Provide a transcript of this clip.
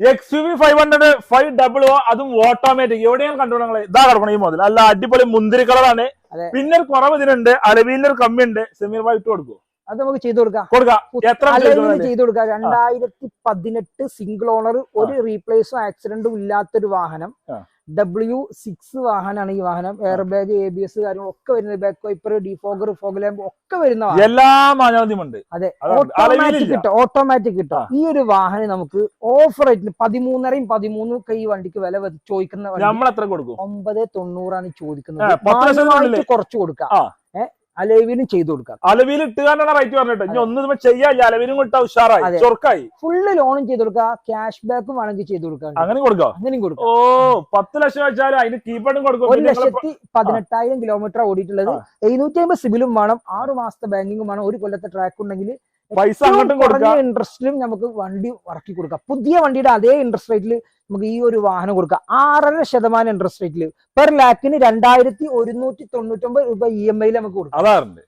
X U V five hundred five double O അതും automatic എവിടെയാണ് കണ്ടു നിങ്ങളെ ഇതാ കിടക്കണം ഈ മോഡൽ അല്ല അടിപൊളി മുന്തിരി കളറാണ്. പിന്നെ ഒരു കുറവ് ഇതിനുണ്ട്. അലവിന്റെ ഒരു കമ്മി ഉണ്ട്. സെമീർ ഭായി ഇട്ട് കൊടുക്കും അത് നമുക്ക് ചെയ്തു കൊടുക്കാം. കൊടുക്കാം. എത്ര ചെയ്തു കൊടുക്കാം. രണ്ടായിരത്തി പതിനെട്ട് സിംഗിൾ ഓണർ ഒരു റീപ്ലേസും ആക്സിഡന്റും ഇല്ലാത്തൊരു വാഹനം. ഡബ്ല്യു സിക്സ് വാഹനമാണ് ഈ വാഹനം. Air bag A B S കാര്യങ്ങളൊക്കെ വരുന്നത്. Back wiper defogger fog lamp ഒക്കെ വരുന്ന എല്ലാ ഉണ്ട് അതെ ഓട്ടോമാറ്റിക്. കിട്ടും ഓട്ടോമാറ്റിക് കിട്ടും. ഈ ഒരു വാഹനം നമുക്ക് ഓഫർ റേറ്റിന് പതിമൂന്നരയും പതിമൂന്നും ഒക്കെ ഈ വണ്ടിക്ക് വില ചോദിക്കുന്ന ഒമ്പത് തൊണ്ണൂറാണ് ചോദിക്കുന്നത്. കുറച്ച് കൊടുക്കാം. ഏഹ് ചെയ്തു കൊടുക്കാം. അലവിൽ ഇട്ടുകാരാണ് റേറ്റ് പറഞ്ഞിട്ട്. ഇനി ഒന്നും ചെയ്യാല്ല കിട്ടാ ഉഷാറായി. ചൊർക്കായി. ഫുള്ള് ലോണും ചെയ്തു കൊടുക്കാം ക്യാഷ് ബാക്കും വേണമെങ്കിൽ ചെയ്തു കൊടുക്കാം അങ്ങനെ കൊടുക്കോ? അങ്ങനെയും കൊടുക്കാം. ഓ പത്ത് ലക്ഷം വെച്ചാൽ അതിന് കീപാഡും കൊടുക്കും. ഒരു ലക്ഷത്തി പതിനെട്ടായിരം കിലോമീറ്റർ ഓടിയിട്ടുള്ളത് എഴുന്നൂറ്റി അമ്പത് സിബിലും വേണം. ആറു മാസത്തെ ബാങ്കിങ്ങും വേണം. ഒരു കൊല്ലത്തെ ട്രാക്ക് ഉണ്ടെങ്കിൽ പൈസ അങ്ങോട്ടും കൊടുക്കാം. ഇൻട്രസ്റ്റിലും നമുക്ക് വണ്ടി ഇറക്കി കൊടുക്കാം. പുതിയ വണ്ടിയുടെ അതേ ഇൻട്രസ്റ്റ് റേറ്റിൽ നമുക്ക് ഈ ഒരു വാഹനം കൊടുക്കാം. ആറര ശതമാനം ഇൻട്രസ്റ്റ് റേറ്റിൽ പെർ ലാക്കിന് രണ്ടായിരത്തി ഒരുന്നൂറ്റി തൊണ്ണൂറ്റി ഒമ്പത് രൂപ ഇ എം ഐയിൽ നമുക്ക് കൊടുക്കാം. അതാറുണ്ട്.